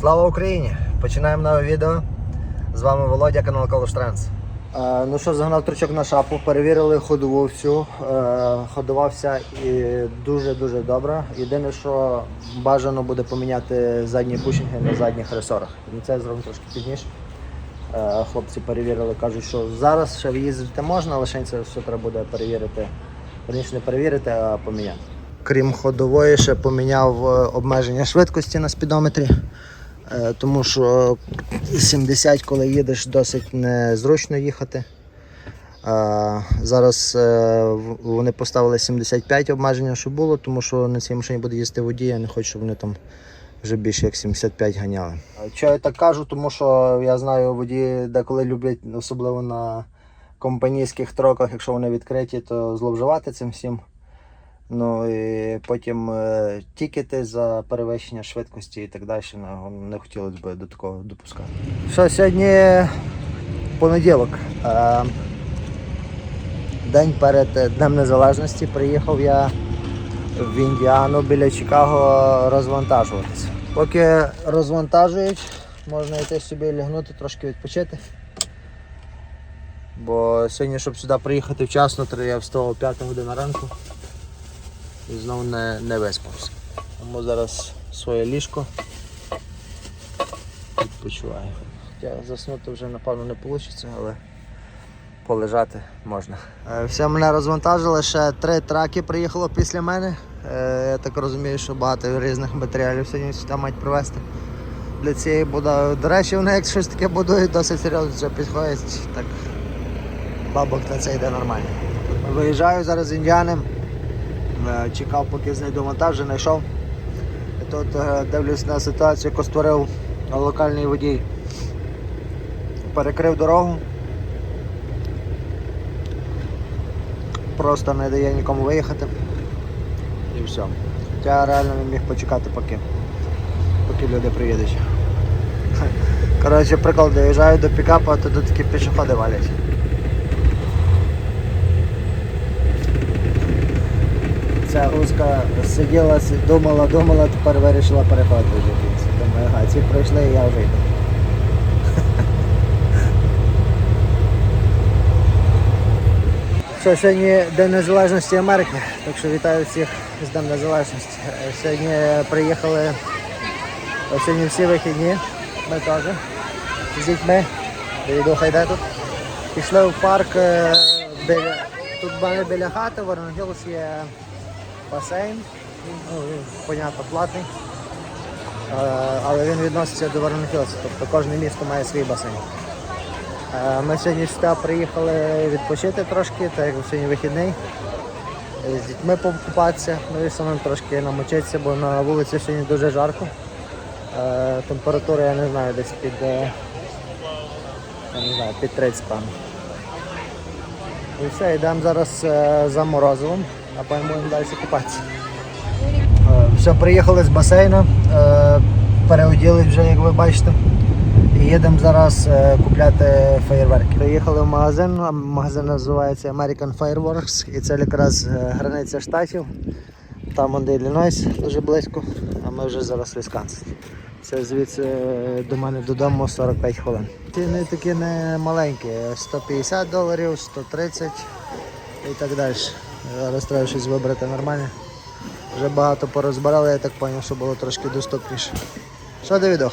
Слава Україні! Починаємо нове відео. З вами Володя, канал Калуш Тренс. Е, ну що, загнав трючок на шапу, перевірили ходову всю. Е, ходувався і дуже-дуже добре. Єдине, що бажано буде поміняти задні бушинги на задніх ресорах. Ну, Це зробимо трошки пізніше. Е, хлопці перевірили, кажуть, що зараз ще в'їздити можна, лише це все треба буде перевірити. Верніше не перевірити, а поміняти. Крім ходової, ще поміняв е, обмеження швидкості на спідометрі. Е, Тому що 70, коли їдеш, досить незручно їхати. Е, Зараз е, вони поставили 75 обмеження, що було, тому що на цій машині буде їздити водій, я не хочу, щоб вони там вже більше як 75 ганяли. Чого я так кажу, тому що я знаю, водії деколи люблять, особливо на компанійських троках, якщо вони відкриті, то зловживати цим всім. Ну і потім е, тікети за перевищення швидкості і так далі. Ну, не хотілося б до такого допускати. Що сьогодні понеділок. Е, день перед Днем Незалежності приїхав я в Індіану біля Чикаго розвантажуватися. Поки розвантажують, можна йти собі лягнути, трошки відпочити. Бо сьогодні, щоб сюди приїхати вчасно, то я встав о 5 година ранку і знову не, не виспався. Тому зараз своє ліжко відпочиваю. Хоча заснути вже напевно не вийде, але полежати можна. Е, Все мене розвантажили, ще три траки приїхало після мене. Е, Я так розумію, що багато різних матеріалів сьогодні сюди мають привезти. Для цієї будови. До речі, вони як щось таке будують, досить серйозно вже підходять. Так бабок на це йде нормально. Виїжджаю зараз з індіани. Е, Чекав, поки знайду монтаж, знайшов. І тут е, дивлюсь на ситуацію, яку створив локальний водій. Перекрив дорогу. Просто не дає нікому виїхати. І все. Я реально не міг почекати, поки, поки люди приїдуть. Коротше, прикол, доїжджаю до пікапа, а туди такі пішоходи валять. Ця руска сиділа, думала, думала, тепер вирішила переходити вже в. Думаю, ага, ці пройшли я вже йду. Що, сьогодні День Незалежності Америки, так що вітаю всіх з Днем Незалежності. Е, Сьогодні приїхали, е, сьогодні всі вихідні, ми теж з дітьми. Відуха йде тут. Пішли в парк е, біля, тут біля хати, в Hills є басейн. Ну, він, понятно, платний. Е, Але він відноситься до Warren тобто кожне місто має свій басейн. Е, Ми сьогодні сюди приїхали відпочити трошки, так як сьогодні вихідний. З дітьми покупатися, ну і самим трошки намочитися, бо на вулиці сьогодні дуже жарко. Е, Температура, я не знаю, десь під, я не знаю, під 30 певно. І все, йдемо зараз за морозивом, а потім будемо далі купатися. Е, Все, приїхали з басейну, е, переоділи вже, як ви бачите. І їдемо зараз е, купляти феєрверки. Приїхали в магазин, магазин називається American Fireworks, і це якраз границя штатів. Там де Іллінойс, дуже близько, а ми вже зараз Вісконсин. Це звідси до мене додому 45 хвилин. Ціни такі не маленькі, 150 доларів, 130 і так далі. Зараз треба щось вибрати нормальне. Вже багато порозбирали, я так зрозумів, що було трошки доступніше. Що Давідох?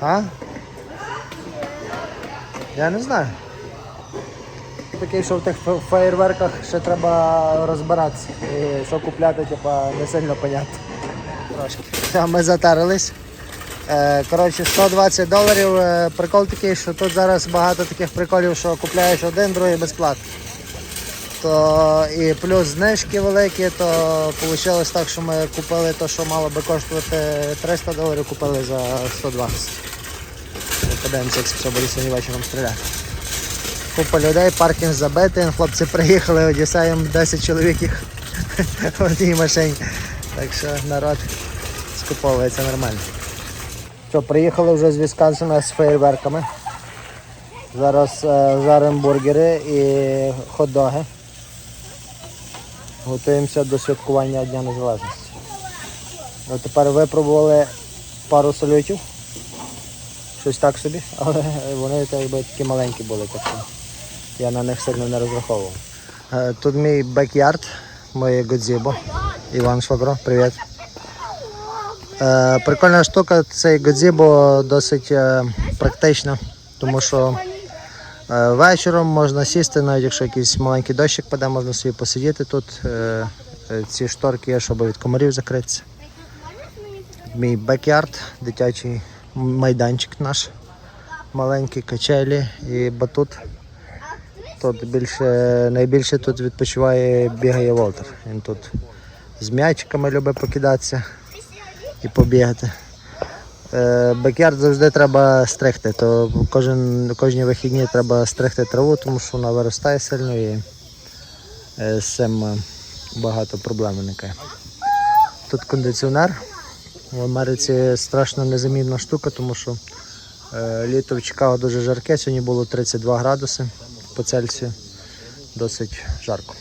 А? Я не знаю. Такий, що в тих фе- феєрверках ще треба розбиратися. І що купляти, типа, не сильно понятно. Трошки. Ми затарились. Е, Коротше, 120 доларів. Е, Прикол такий, що тут зараз багато таких приколів, що купляєш один, другий безплатно. То і плюс знижки великі, то вийшло так, що ми купили те, що мало би коштувати 300 доларів, купили за 120. Ми Подивимося, як все буде сьогодні вечором стріляти. Купа людей, паркінг забитий, хлопці приїхали, одісаєм 10 чоловік їх в одній машині. Так що народ скуповується нормально. Що, приїхали вже з Вісконсина з фейерверками. Зараз е, жаримо бургери і хот-доги. Готуємося до святкування Дня Незалежності. Ну, тепер випробували пару салютів. Щось так собі, але вони так якби такі маленькі були, так що я на них сильно не розраховував. Е, Тут мій бекярд, моє Годзібо. Іван Швагро, привіт. Е, Прикольна штука, цей Годзібо досить е, практично, тому що вечором можна сісти, навіть якщо якийсь маленький дощик паде, можна собі посидіти тут. Е, е, Ці шторки є, щоб від комарів закритися. Мій бекярд, дитячий майданчик наш, маленький качелі і батут. Тут більше, найбільше тут відпочиває, бігає Волтер. Він тут з м'ячиками любить покидатися і побігати. Е, Бекярд завжди треба стригти, то кожен, кожні вихідні треба стригти траву, тому що вона виростає сильно і е, з цим е, багато проблем виникає. Тут кондиціонер. В Америці страшно незамінна штука, тому що літо в Чикаго дуже жарке, сьогодні було 32 градуси по Цельсію. Досить жарко.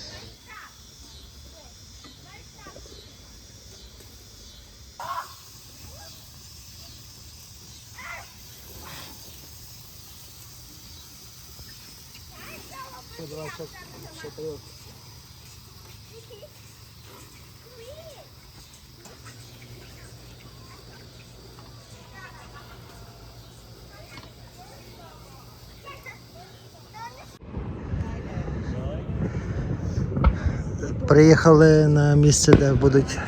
Приїхали на місце, де будуть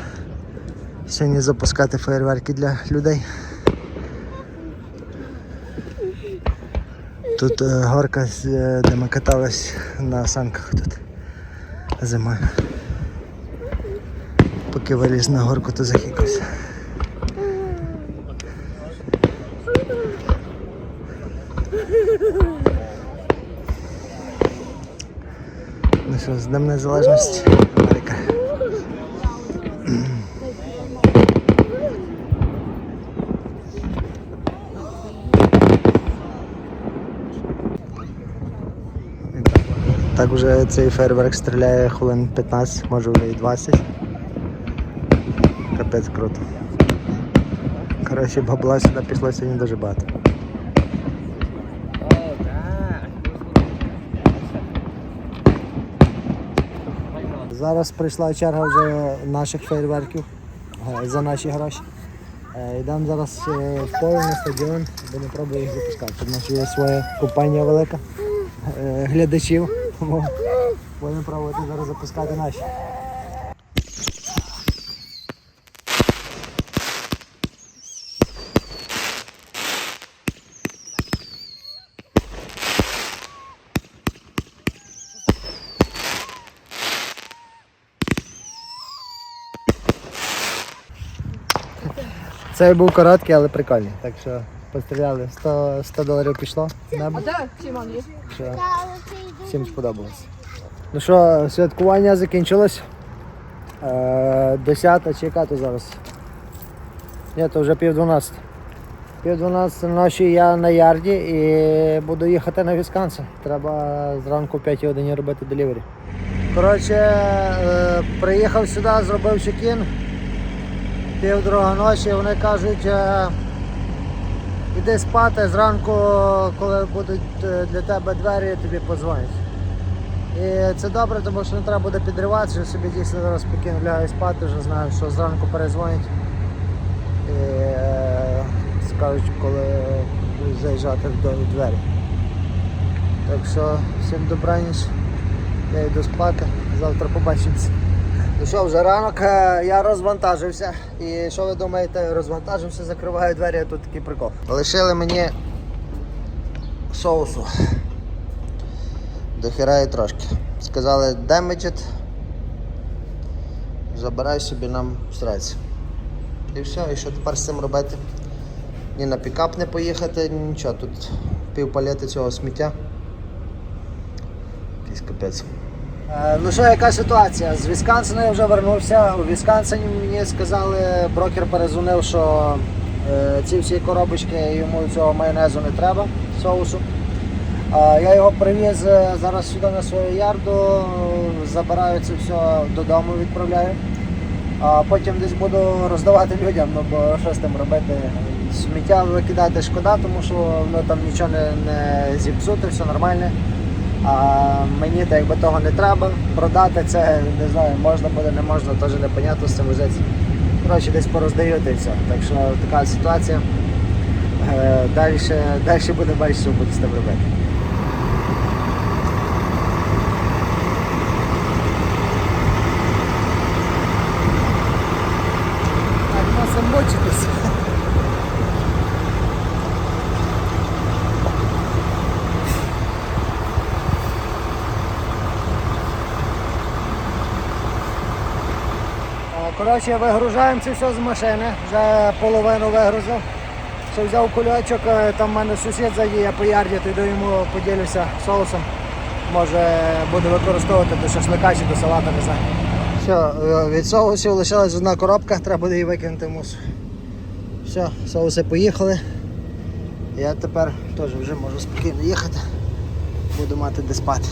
сьогодні запускати фейерверки для людей. Тут е, горка, е, де ми катались на санках тут зимою. Поки виліз на горку, то захикався. Що, з Днем Незалежності Америка. Так вже цей фейерверк стріляє хвилин 15, може вже і 20. Капець круто. Коротше, бабла сюди пішло сьогодні дуже багато. Зараз прийшла черга вже наших фейерверків е, за наші гроші. Е, Йдемо зараз е, в поле на стадіон, будемо пробувати їх запускати. У нас є своя компанія велика глядачів. Тому будемо пробувати зараз запускати наші. Цей був короткий, але прикольний. Так що постріляли. 100, 100 доларів пішло. Небо. Так, Що всім сподобалось. Ну що, святкування закінчилось. Е, Десята чи яка то зараз? Ні, то вже пів дванадцята. Пів дванадцята ночі я на ярді і буду їхати на Вісконсин. Треба зранку в 5 годині робити делівері. Коротше, е, приїхав сюди, зробив чекін. Пів ночі, вони кажуть, е, іди спати, зранку, коли будуть е, для тебе двері, тобі подзвонять. І це добре, тому що не треба буде підриватися, я собі дійсно зараз спокійно лягаю спати, вже знаю, що зранку перезвонять і е, скажуть, коли заїжджати в двері. Так що всім добраніч, я йду спати, завтра побачимося. Ну що, вже ранок е, я розвантажився. І що ви думаєте, розвантажився, закриваю двері, а тут такий прикол. Лишили мені соусу. Дохера трошки. Сказали damage it. Забирай собі нам сраці. І все, і що тепер з цим робити? Ні на пікап не поїхати, ні нічого. Тут пів палети цього сміття. Якийсь капець. Ну що, яка ситуація? З Вісконсина я вже вернувся. У Вісконсині мені сказали, брокер перезвонив, що е, ці всі коробочки йому цього майонезу не треба, соусу. А, Я його привіз е, зараз сюди на свою ярду, забираю це все додому, відправляю. А потім десь буду роздавати людям, ну бо що з тим робити, Сміття викидати шкода, тому що воно там нічого не, не зіпсуте, все нормальне. А мені так якби того не треба. Продати це не знаю, можна буде, не можна, теж непонятно з цим возиться. Коротше, десь пороздають і. Так що така ситуація. Е, Далі, далі буде бачити, що буде з тим робити. Так, мусимо мучитись. Е, Коротше, вигружаємо це все з машини, вже половину вигрузив. Що взяв кульочок, е, там в мене сусід ззаді, я по ярді, то йду йому поділюся соусом. Може буду використовувати до шашлика чи до салата, не знаю. Все, е, від соусів лишилась одна коробка, треба буде її викинути в мусор. Все, соуси поїхали. Я тепер теж вже можу спокійно їхати. Буду мати де спати.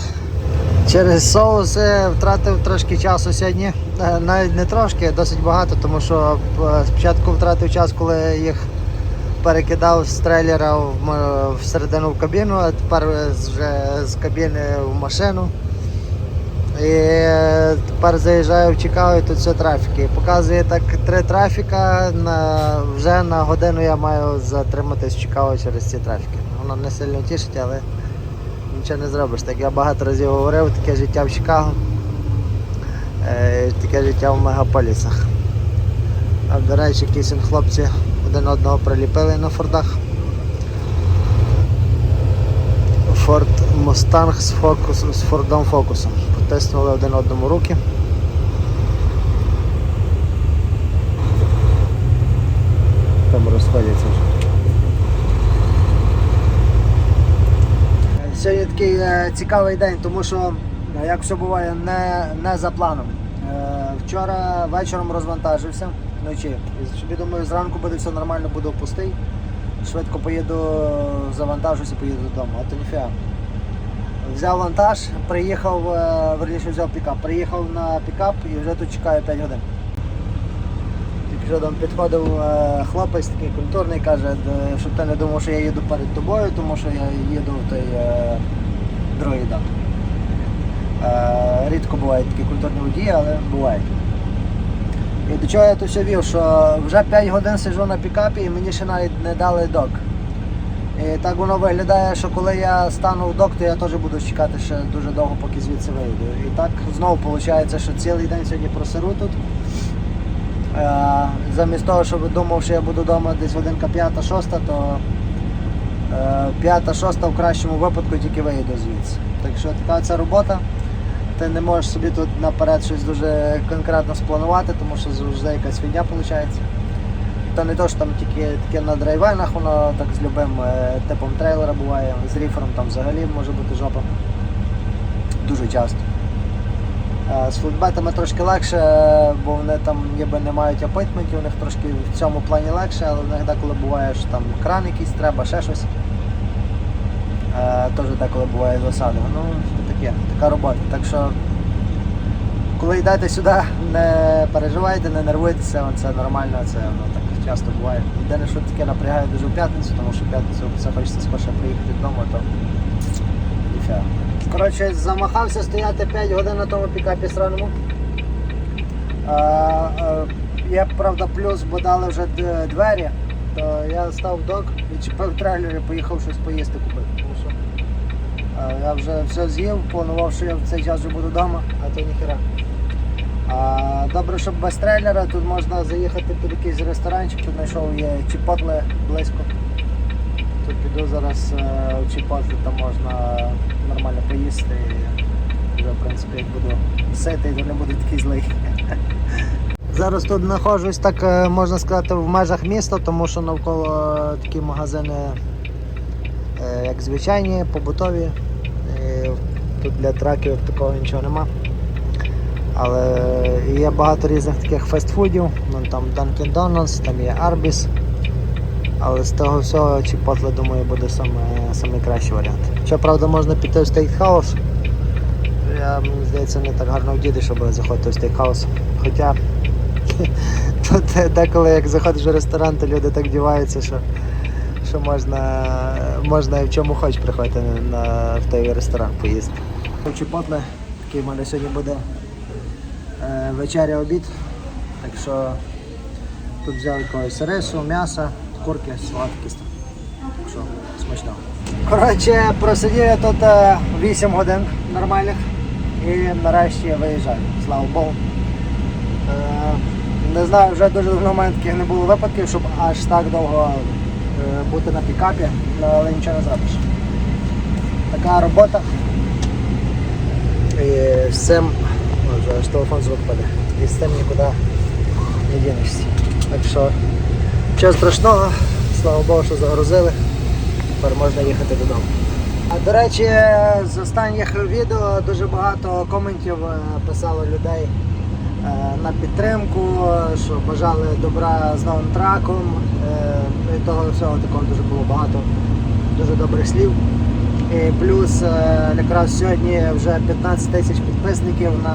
Через соуси втратив трошки часу сьогодні. Е, Навіть не трошки, досить багато, тому що е, спочатку втратив час, коли їх перекидав з трейлера в, всередину в кабіну, а тепер вже з кабіни в машину. І е, тепер заїжджаю в Чикаго і тут все трафіки. Показує так три трафіка. На, вже на годину я маю затриматись в Чикаго через ці трафіки. Воно не сильно тішить, але нічого не зробиш. Так я багато разів говорив, таке життя в Чикаго, е, таке життя в мегаполісах. А до речі, якісь хлопці один одного приліпили на фордах. Форд Мустанг з, фокус, з Фордом Фокусом. Потиснули один одному руки. Там розходяться вже. Сьогодні такий е, цікавий день, тому що, е, як все буває, не, не за планом. Е, вчора вечором розвантажився вночі. Собі думаю, зранку буде все нормально, буду пустий. Швидко поїду, завантажуся, поїду додому. А то ніфіга. Взяв вантаж, приїхав, е, верніше взяв пікап. Приїхав на пікап і вже тут чекаю 5 годин. Там підходив е, хлопець такий культурний, каже, щоб ти не думав, що я їду перед тобою, тому що я їду в той е, другий дат. Е, рідко бувають такі культурні водії, але бувають. І до чого я тут все вів, що вже 5 годин сиджу на пікапі і мені ще навіть не дали док. І так воно виглядає, що коли я стану в док, то я теж буду чекати ще дуже довго, поки звідси вийду. І так знову виходить, що цілий день сьогодні просиру тут. Е, замість того, щоб думав, що я буду вдома десь годинка 5-6, то е, 5-6 в кращому випадку тільки виїду звідси. Так що така ця робота. Ти не можеш собі тут наперед щось дуже конкретно спланувати, тому що завжди якась фігня виходить. То не то, що там тільки таке на драйвенах, воно так з любим е, типом трейлера буває, з ріфером там взагалі може бути жопа. Дуже часто. Е, З футбетами трошки легше, е, бо вони там ніби не мають апитментів, у них трошки в цьому плані легше, але в них деколи буває, що там кран якийсь треба, ще щось. Е, Теж деколи буває засада. Ну, таке, така робота. Так що, коли йдете сюди, не переживайте, не нервуйтеся, це нормально, це ну, так часто буває. Єдине, що таке напрягає дуже в п'ятницю, тому що в п'ятницю хочеться скорше приїхати додому, то ніфіга. Коротше, замахався стояти 5 годин на тому пікапі сраному. А, є, правда, плюс, бо дали вже двері, то я став док, відчепив трейлер і поїхав щось поїсти купити. А, я вже все з'їв, планував, що я в цей час вже буду вдома, а то ніхера. Добре, щоб без трейлера тут можна заїхати під якийсь ресторанчик, тут знайшов є чіпотле близько. Піду зараз е, в чіпотле, там можна нормально поїсти і вже в принципі як буду ситий, то не буду такий злий. Зараз тут знаходжусь, так е, можна сказати, в межах міста, тому що навколо е, такі магазини, як звичайні, побутові. І Тут для траків такого нічого нема. Але є багато різних таких фастфудів, Вон там Dunkin' Donuts, там є Arby's. Але з того всього Chipotle, думаю, буде саме, саме кращий варіант. Щоправда, можна піти в стейкхаус. Я, мені здається, не так гарно вдіти, щоб заходити в стейкхаус. Хоча Тут деколи як заходиш в ресторан, то люди так діваються, що, що можна, можна і в чому хоч приходити на, на, в той ресторан поїсти. Чіпотле, такий в мене сьогодні буде е, вечеря обід. Так що тут взяв якогось рису, м'яса, там. Так що смачно. Коротше, просидів тут е, 8 годин нормальних і нарешті виїжджаю. Слава Богу. Е, Не знаю, вже дуже давно в мене таких не було випадків, щоб аж так довго е, бути на пікапі, ну, але нічого не зробиш. Така робота. І з цим О, аж телефон звук паде. І з цим нікуди не дінешся. Так що нічого страшного, слава Богу, що загрузили. Тепер можна їхати додому. А до речі, з останніх відео дуже багато коментів е, писало людей е, на підтримку, що бажали добра з новим траком. Е, І того всього такого дуже було багато, дуже добрих слів. І плюс якраз сьогодні вже 15 тисяч підписників на,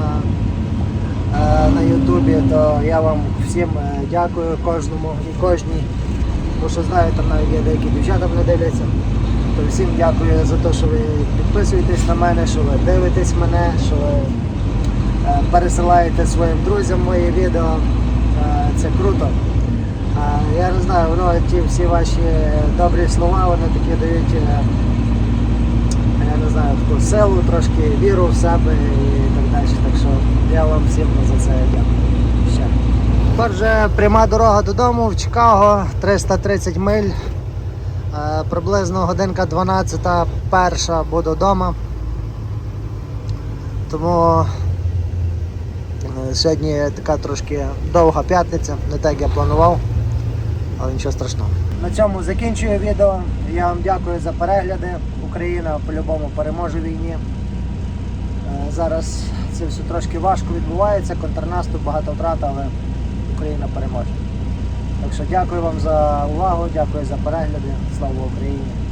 на Ютубі, то я вам всім е, дякую кожному і кожній. Бо що знаю, там навіть є деякі дівчата мене дивляться. То всім дякую за те, що ви підписуєтесь на мене, що ви дивитесь мене, що ви е, пересилаєте своїм друзям мої відео. Е, Це круто. Е, Я не знаю, воно ті всі ваші добрі слова, вони такі дають, е, я не знаю, таку силу, трошки віру в себе і так що я вам всім за це дякую. Тепер пряма дорога додому в Чикаго, 330 миль. Е, Приблизно годинка 12 перша буду вдома. Тому е, сьогодні така трошки довга п'ятниця, не так як я планував, але нічого страшного. На цьому закінчую відео. Я вам дякую за перегляди. Україна по-любому переможе війні. Е, Зараз це все трошки важко відбувається, контрнаступ, багато втрат, але Україна переможе. Так що дякую вам за увагу, дякую за перегляди. Слава Україні!